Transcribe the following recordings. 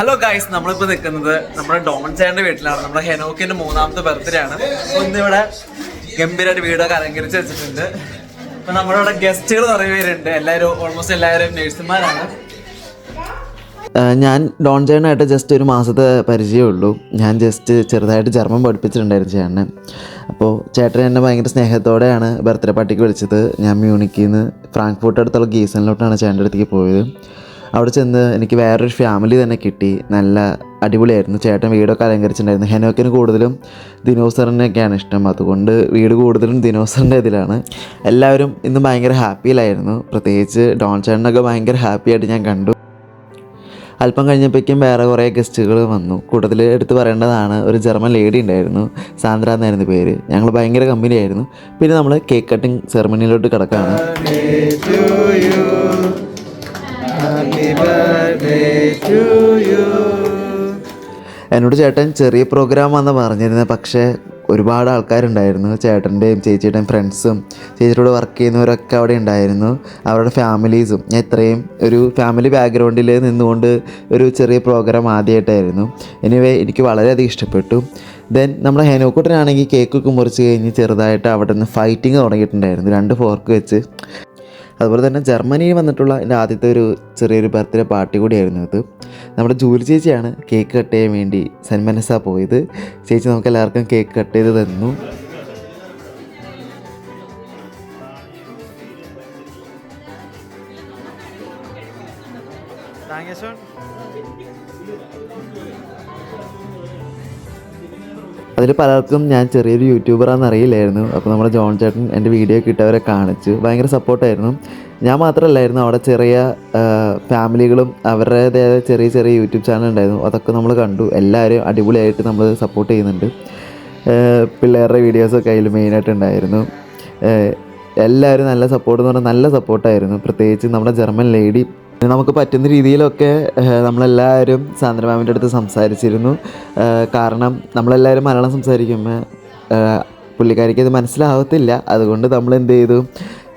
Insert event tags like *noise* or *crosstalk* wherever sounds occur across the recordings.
Hello guys നമ്മളിപ്പോ നിൽക്കുന്നത് നമ്മുടെ ഡോൺ ചേട്ടന്റെ വീട്ടിലാണ്. നമ്മുടെ ഹെനോക്കിന്റെ മൂന്നാമത്തെ ബർത്ത്ഡേ ആണ്. ഇന്നിവിടെ ഗംഭീരമായിട്ട് വീടൊക്കെ അലങ്കരിച്ച് വെച്ചിട്ടുണ്ട്. അപ്പൊ നമ്മുടെ ഇവിടെ ഗസ്റ്റുകൾ കുറേ പേരുണ്ട്. എല്ലാവരും ഓൾമോസ്റ്റ് എല്ലാവരും നേഴ്സുമാരാണ്. ഞാൻ ഡോൺ ചേട്ടനായിട്ട് ജസ്റ്റ് ഒരു മാസത്തെ പരിചയമുള്ളൂ ഞാൻ ജസ്റ്റ് ചെറുതായിട്ട് ജർമ്മൻ പഠിപ്പിച്ചിട്ടുണ്ടായിരുന്നു ചേട്ടനെ. അപ്പോൾ ചേട്ടൻ എന്നെ ഭയങ്കര സ്നേഹത്തോടെയാണ് ബർത്ത്ഡേ പാർട്ടിക്ക് വിളിച്ചത്. ഞാൻ മ്യൂണിക്കിൽ നിന്ന് ഫ്രാങ്ക്ഫോർട്ട് അടുത്തുള്ള ഗീസണിലോട്ടാണ് ചേട്ടന്റെ അടുത്തേക്ക് പോയത്. അവിടെ ചെന്ന് എനിക്ക് വേറൊരു ഫാമിലി തന്നെ കിട്ടി. നല്ല അടിപൊളിയായിരുന്നു. ചേട്ടൻ വീടൊക്കെ അലങ്കരിച്ചിട്ടുണ്ടായിരുന്നു. ഹെനോക്കിന് കൂടുതലും ദിനോസറിനെയൊക്കെയാണ് ഇഷ്ടം. അതുകൊണ്ട് വീട് കൂടുതലും ദിനോസറിന്റെ ഇതിലാണ്. എല്ലാവരും ഇന്ന് ഭയങ്കര ഹാപ്പിയിലായിരുന്നു പ്രത്യേകിച്ച് ഡോൺ ചേട്ടനൊക്കെ ഭയങ്കര ഹാപ്പിയായിട്ട് ഞാൻ കണ്ടു. അല്പം കഴിഞ്ഞപ്പോഴേക്കും വേറെ കുറേ ഗസ്റ്റുകൾ വന്നു. കൂടുതൽ എടുത്ത് പറയേണ്ടതാണ് ഒരു ജർമ്മൻ ലേഡി ഉണ്ടായിരുന്നു. സാന്ദ്ര എന്നായിരുന്നു പേര്. ഞങ്ങൾ ഭയങ്കര കമ്പനിയായിരുന്നു പിന്നെ നമ്മൾ കേക്ക് കട്ടിംഗ് സെറമണിയിലോട്ട് കിടക്കുകയാണ് എന്നോട് ചേട്ടൻ ചെറിയ പ്രോഗ്രാം പ്രോഗ്രാമാണെന്ന് പറഞ്ഞിരുന്നത് പക്ഷേ ഒരുപാട് ആൾക്കാരുണ്ടായിരുന്നു. ചേട്ടന്റെയും ചേച്ചിയുടെയും ഫ്രണ്ട്സും ചേച്ചിയോട് വർക്ക് ചെയ്യുന്നവരൊക്കെ അവിടെ ഉണ്ടായിരുന്നു. അവരുടെ ഫാമിലീസും ഞാൻ ഇത്രയും ഒരു ഫാമിലി ബാക്ക്ഗ്രൗണ്ടിൽ നിന്നുകൊണ്ട് ഒരു ചെറിയ പ്രോഗ്രാം ആദ്യമായിട്ടായിരുന്നു എനിവേ എനിക്ക് വളരെയധികം ഇഷ്ടപ്പെട്ടു. ദെൻ നമ്മുടെ ഹെനോക്കുട്ടനാണെങ്കിൽ കേക്കൊക്കെ മുറിച്ച് കഴിഞ്ഞ് ചെറുതായിട്ട് അവിടെ നിന്ന് ഫൈറ്റിങ് തുടങ്ങിയിട്ടുണ്ടായിരുന്നു. രണ്ട് ഫോർക്ക് വെച്ച്. അതുപോലെ തന്നെ ജർമ്മനിയിൽ വന്നിട്ടുള്ള എന്റെ ആദ്യത്തെ ഒരു ചെറിയൊരു ബർത്ത്ഡേ പാർട്ടി കൂടിയായിരുന്നു അത്. നമ്മുടെ ജൂലി ചേച്ചിയാണ് കേക്ക് കട്ട് ചെയ്യാൻ വേണ്ടി സന്മനസ്സാ പോയത്. ചേച്ചി നമുക്ക് എല്ലാവർക്കും കേക്ക് കട്ട് ചെയ്ത് തന്നു. അതിൽ പലർക്കും ഞാൻ ചെറിയൊരു യൂട്യൂബറാണെന്ന് അറിയില്ലായിരുന്നു. അപ്പോൾ നമ്മുടെ ജോൺ ചേട്ടൻ എന്റെ വീഡിയോ കിട്ടവരെ കാണിച്ചു. ഭയങ്കര സപ്പോർട്ടായിരുന്നു ഞാൻ മാത്രമല്ലായിരുന്നു അവിടെ ചെറിയ ഫാമിലികളും അവരുടേതായ ചെറിയ ചെറിയ യൂട്യൂബ് ചാനൽ ഉണ്ടായിരുന്നു. അതൊക്കെ നമ്മൾ കണ്ടു. എല്ലാവരും അടിപൊളിയായിട്ട് നമ്മൾ സപ്പോർട്ട് ചെയ്യുന്നുണ്ട്. പിള്ളേരുടെ വീഡിയോസൊക്കെ അതിൽ മെയിനായിട്ട് ഉണ്ടായിരുന്നു. എല്ലാവരും നല്ല സപ്പോർട്ട് എന്ന് പറഞ്ഞാൽ നല്ല സപ്പോർട്ടായിരുന്നു പ്രത്യേകിച്ച് നമ്മുടെ ജർമ്മൻ ലേഡി നമുക്ക് പറ്റുന്ന രീതിയിലൊക്കെ നമ്മളെല്ലാവരും സാന്ദ്ര മാമിന്റെ അടുത്ത് സംസാരിച്ചിരുന്നു. കാരണം നമ്മളെല്ലാവരും മലയാളം സംസാരിക്കുമ്പോൾ പുള്ളിക്കാരിക്ക് അത് മനസ്സിലാവത്തില്ല. അതുകൊണ്ട് നമ്മൾ എന്ത് ചെയ്തു?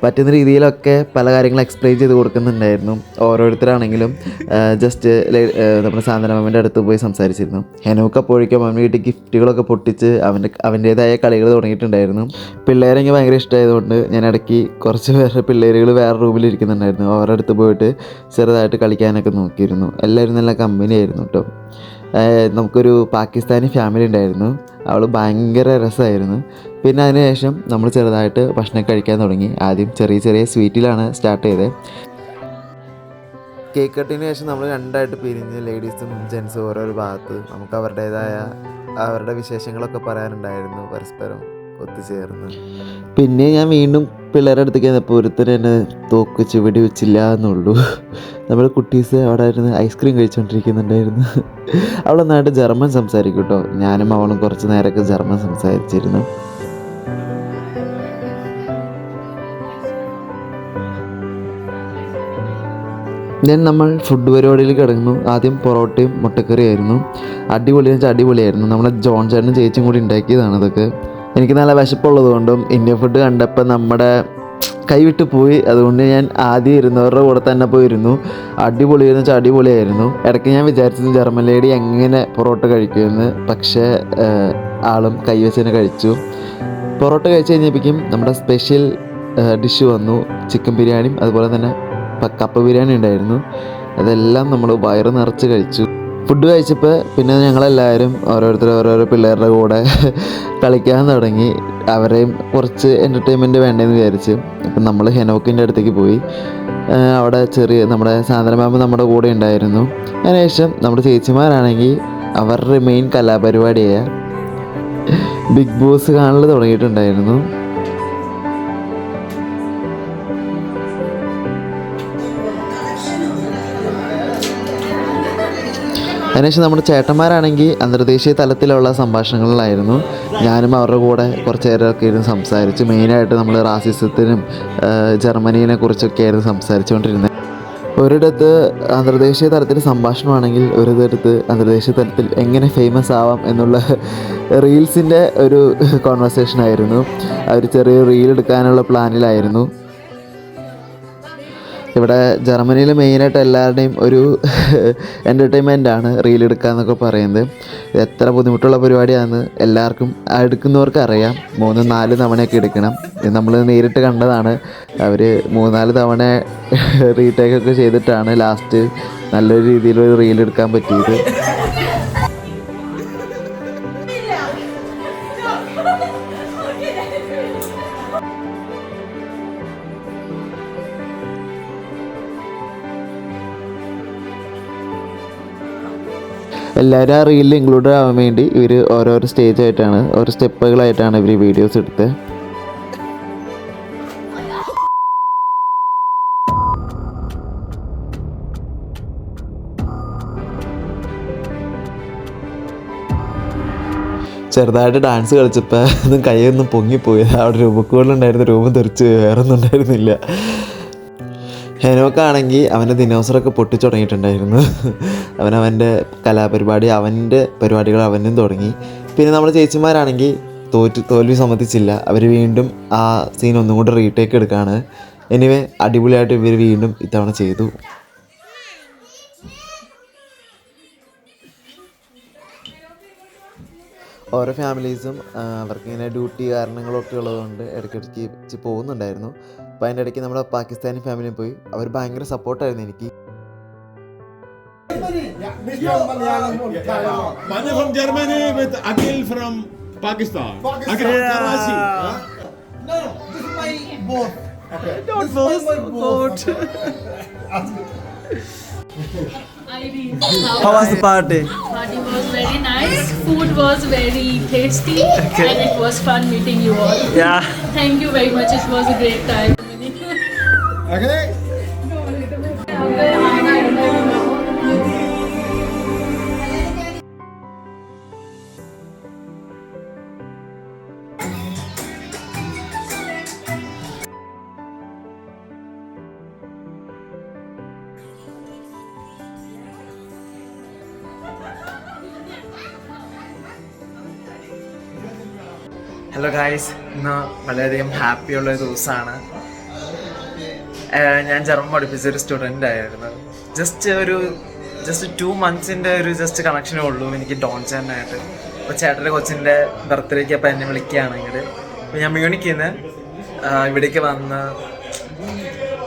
പറ്റുന്ന രീതിയിലൊക്കെ പല കാര്യങ്ങളും എക്സ്പ്ലെയിൻ ചെയ്ത് കൊടുക്കുന്നുണ്ടായിരുന്നു. ഓരോരുത്തരാണെങ്കിലും ജസ്റ്റ് നമ്മുടെ സാന്ദ്ര മാമിന്റെ അടുത്ത് പോയി സംസാരിച്ചിരുന്നു. ഹെനൂക്ക് അപ്പോഴേക്കും അമ്മ വീട്ടിൽ ഗിഫ്റ്റുകളൊക്കെ പൊട്ടിച്ച് അവന്റെ അവന്റേതായ കളികൾ തുടങ്ങിയിട്ടുണ്ടായിരുന്നു. പിള്ളേരെ എനിക്ക് ഭയങ്കര ഇഷ്ടമായതുകൊണ്ട് ഞാൻ ഇടയ്ക്ക് കുറച്ച് പേരുടെ പിള്ളേരുകൾ വേറെ റൂമിലിരിക്കുന്നുണ്ടായിരുന്നു അവരുടെ അടുത്ത് പോയിട്ട് ചെറുതായിട്ട് കളിക്കാനൊക്കെ നോക്കിയിരുന്നു. എല്ലാവരും നല്ല കമ്പനി ആയിരുന്നു കേട്ടോ നമുക്കൊരു പാകിസ്ഥാനി ഫാമിലി ഉണ്ടായിരുന്നു. അവൾ ഭയങ്കര രസമായിരുന്നു. പിന്നെ അതിനുശേഷം നമ്മൾ ചെറുതായിട്ട് ഭക്ഷണം കഴിക്കാൻ തുടങ്ങി. ആദ്യം ചെറിയ ചെറിയ സ്വീറ്റിലാണ് സ്റ്റാർട്ട് ചെയ്തത് കേക്ക് കട്ടിന് ശേഷം നമ്മൾ രണ്ടായിട്ട് പിരിഞ്ഞ് ലേഡീസും ജെൻസും ഓരോരോ ഭാഗത്ത് നമുക്ക് അവരുടേതായ അവരുടെ വിശേഷങ്ങളൊക്കെ പറയാനുണ്ടായിരുന്നു പരസ്പരം ഒത്തുചേർന്ന്. പിന്നെ ഞാൻ വീണ്ടും പിള്ളേരുടെ അടുത്തേക്ക് ചെന്നപ്പോൾ ഒരുത്തർ എന്നെ തോക്ക് ചുവടി വെച്ചില്ല എന്നുള്ളൂ. നമ്മൾ കുട്ടീസ് അവിടെ ഇരുന്ന് ഐസ്ക്രീം കഴിച്ചുകൊണ്ടിരിക്കുന്നുണ്ടായിരുന്നു അവൾ നന്നായിട്ട് ജർമ്മൻ സംസാരിക്കും കേട്ടോ ഞാനും അവളും കുറച്ച് നേരമൊക്കെ ജർമ്മൻ സംസാരിച്ചിരുന്നു. ദെൻ നമ്മൾ ഫുഡ് പരിപാടിയിൽ കിടന്നു. ആദ്യം പൊറോട്ടയും മുട്ടക്കറിയായിരുന്നു. അടിപൊളി വെച്ചാൽ അടിപൊളിയായിരുന്നു. നമ്മുടെ ജോൺ ചേട്ടനും ചേച്ചിയും കൂടി ഉണ്ടാക്കിയതാണ് ഇതൊക്കെ. എനിക്ക് നല്ല വിശപ്പുള്ളത് കൊണ്ടും ഇന്ത്യൻ ഫുഡ് കണ്ടപ്പോൾ നമ്മുടെ കൈവിട്ട് പോയി. അതുകൊണ്ട് ഞാൻ ആദ്യം ഇരുന്നവരുടെ കൂടെ തന്നെ പോയിരുന്നു. അടിപൊളി എന്ന് വെച്ചാൽ അടിപൊളിയായിരുന്നു. ഇടയ്ക്ക് ഞാൻ വിചാരിച്ചത് ജർമ്മൻ ലേഡി എങ്ങനെ പൊറോട്ട കഴിക്കുമെന്ന്. പക്ഷേ ആളും കൈവച്ച് തന്നെ കഴിച്ചു. പൊറോട്ട കഴിച്ച് കഴിഞ്ഞപ്പോഴേക്കും നമ്മുടെ സ്പെഷ്യൽ ഡിഷ് വന്നു. ചിക്കൻ ബിരിയാണിയും അതുപോലെ തന്നെ കപ്പ ബിരിയാണി ഉണ്ടായിരുന്നു. അതെല്ലാം നമ്മൾ വയറ് നിറച്ച് കഴിച്ചു. ഫുഡ് കഴിച്ചപ്പോൾ പിന്നെ ഞങ്ങളെല്ലാവരും ഓരോരുത്തർ ഓരോരോ പിള്ളേരുടെ കൂടെ *laughs* കളിക്കാൻ തുടങ്ങി. അവരെയും കുറച്ച് എന്റർടൈൻമെന്റ് വേണ്ടതെന്ന് വിചാരിച്ച്. അപ്പം നമ്മൾ ഹെനോക്കിന്റെ അടുത്തേക്ക് പോയി. അവിടെ ചെറിയ നമ്മുടെ സാന്ദ്രമാമ നമ്മുടെ കൂടെ ഉണ്ടായിരുന്നു. അതിനുശേഷം നമ്മുടെ ചേച്ചിമാരാണെങ്കിൽ അവരുടെ മെയിൻ കലാപരിപാടിയായ ബിഗ് ബോസ് കാണൽ തുടങ്ങിയിട്ടുണ്ടായിരുന്നു. അതിനുശേഷം നമ്മുടെ ചേട്ടന്മാരാണെങ്കിൽ അന്തർദേശീയ തലത്തിലുള്ള സംഭാഷണങ്ങളിലായിരുന്നു. ഞാനും അവരുടെ കൂടെ കുറച്ച് നേരമൊക്കെ ഇരുന്ന് സംസാരിച്ചു. മെയിനായിട്ട് നമ്മൾ റാസിസത്തിനും ജർമ്മനീനെ കുറിച്ചൊക്കെ ആയിരുന്നു സംസാരിച്ചുകൊണ്ടിരുന്നത്. ഒരിടത്ത് അന്തർദേശീയ തലത്തിൽ സംഭാഷണമാണെങ്കിൽ ഒരിടത്ത് അന്തർദേശീയ തലത്തിൽ എങ്ങനെ ഫേമസ് ആവാം എന്നുള്ള റീൽസിന്റെ ഒരു കോൺവെർസേഷൻ ആയിരുന്നു. അവർ ചെറിയ റീൽ എടുക്കാനുള്ള പ്ലാനിലായിരുന്നു ഇവിടെ ജർമ്മനിയിൽ മെയിനായിട്ട് എല്ലാവരുടെയും ഒരു *laughs* എന്റർടൈൻമെന്റ് ആണ് റീൽ എടുക്കുക എന്നൊക്കെ പറയുന്നത്. എത്ര ബുദ്ധിമുട്ടുള്ള പരിപാടിയാണെന്ന് എല്ലാവർക്കും എടുക്കുന്നവർക്ക് അറിയാം. മൂന്ന് നാല് തവണയൊക്കെ എടുക്കണം. ഇത് നമ്മൾ നേരിട്ട് കണ്ടതാണ്. അവർ മൂന്നാൽ തവണ *laughs* റീടേക്കൊക്കെ ചെയ്തിട്ടാണ് ലാസ്റ്റ് നല്ലൊരു രീതിയിലൊരു റീൽ എടുക്കാൻ പറ്റിയത്. എല്ലാവരും ആ റീലിൽ ഇൻക്ലൂഡ് ആവാൻ വേണ്ടി ഇവർ ഓരോരോ സ്റ്റേജ് ആയിട്ടാണ് ഓരോ സ്റ്റെപ്പുകളായിട്ടാണ് ഇവർ വീഡിയോസ് എടുത്ത്. ചെറുതായിട്ട് ഡാൻസ് കളിച്ചപ്പോൾ ഒന്നും കൈയൊന്നും പൊങ്ങിപ്പോയി. അവിടെ രൂപക്കുകളുണ്ടായിരുന്ന രൂപം തെറിച്ച് വേറെ ഒന്നും ഉണ്ടായിരുന്നില്ല. ഹെനോക്കാണെങ്കിൽ അവന്റെ ദിനോസറൊക്കെ പൊട്ടിച്ചു തുടങ്ങിയിട്ടുണ്ടായിരുന്നു അവൻ അവന്റെ കലാപരിപാടി അവന്റെ പരിപാടികൾ അവനും തുടങ്ങി. പിന്നെ നമ്മുടെ ചേച്ചിമാരാണെങ്കിൽ തോറ്റ് തോൽവി സമ്മതിച്ചില്ല. അവർ വീണ്ടും ആ സീൻ ഒന്നും കൂടെ റീടേക്ക് എടുക്കുകയാണ് എനിവേ അടിപൊളിയായിട്ട് ഇവർ വീണ്ടും ഇത്തവണ ചെയ്തു. ഓരോ ഫാമിലീസും അവർക്കിങ്ങനെ ഡ്യൂട്ടി കാരണങ്ങളൊക്കെ ഉള്ളതുകൊണ്ട് ഇടയ്ക്കിടയ്ക്ക് പോകുന്നുണ്ടായിരുന്നു. അപ്പോൾ അതിന്റെ ഇടയ്ക്ക് നമ്മുടെ പാകിസ്ഥാനി ഫാമിലിയും പോയി. അവർ ഭയങ്കര സപ്പോർട്ടായിരുന്നു എനിക്ക്. Manu from Germany with Akil from Pakistan. Akil from Karachi. huh? No, this is my boat. Okay. Not this is my boat. boat. *laughs* How was the party? Party was very nice. Food was very tasty, and it was fun meeting you all. Yeah. Thank you very much. It was a great time. Okay. Hello guys ഇന്ന് വളരെയധികം ഹാപ്പിയുള്ള ഒരു ദിവസമാണ്. ഞാൻ German പഠിപ്പിച്ച ഒരു student ആയിരുന്നു. Just ഒരു ജസ്റ്റ് ടു മന്ത്സിന്റെ ഒരു ജസ്റ്റ് കണക്ഷനേ ഉള്ളൂ എനിക്ക് ഡോൺ ചേട്ടനായിട്ട്. അപ്പോൾ ചേട്ടന്റെ കൊച്ചിന്റെ ബർത്ത്ഡേക്ക് അപ്പോൾ എന്നെ വിളിക്കുകയാണെങ്കിൽ. അപ്പോൾ ഞാൻ മ്യൂണിക്കിൽ നിന്ന് ഇവിടേക്ക് വന്ന്.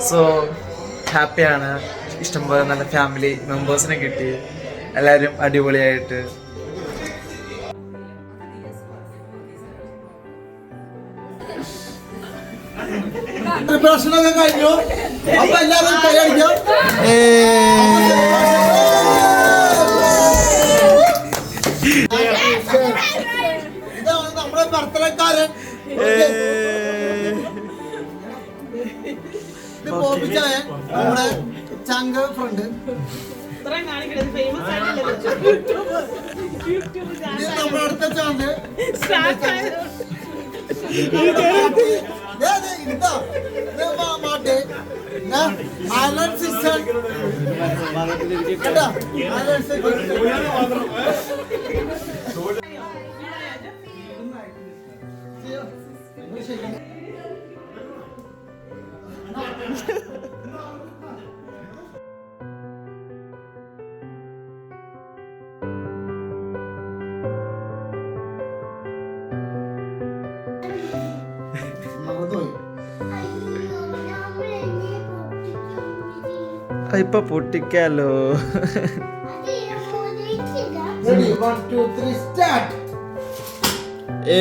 സോ ഹാപ്പിയാണ് ഇഷ്ടംപോലെ നല്ല ഫാമിലി മെമ്പേഴ്സിനെ കിട്ടി. എല്ലാവരും അടിപൊളിയായിട്ട്. പ്രിപ്പറേഷൻ ഒക്കെ കഴിഞ്ഞു. അപ്പൊ എല്ലാവരും കൈ അടിക്കാം. ഇതാണ് നമ്മുടെ ഭർത്തനക്കാരൻ. ഇത് ബോബിച്ചായ നമ്മുടെ ചങ്ക ഫ്രണ്ട്. നമ്മുടെ അടുത്ത ചാങ്ക്. ഇതാ മാട്ടെ സിസ്റ്റർ. ഇപ്പൊ പൊട്ടിക്കാലോ Ready, one, two, three, start. ഏ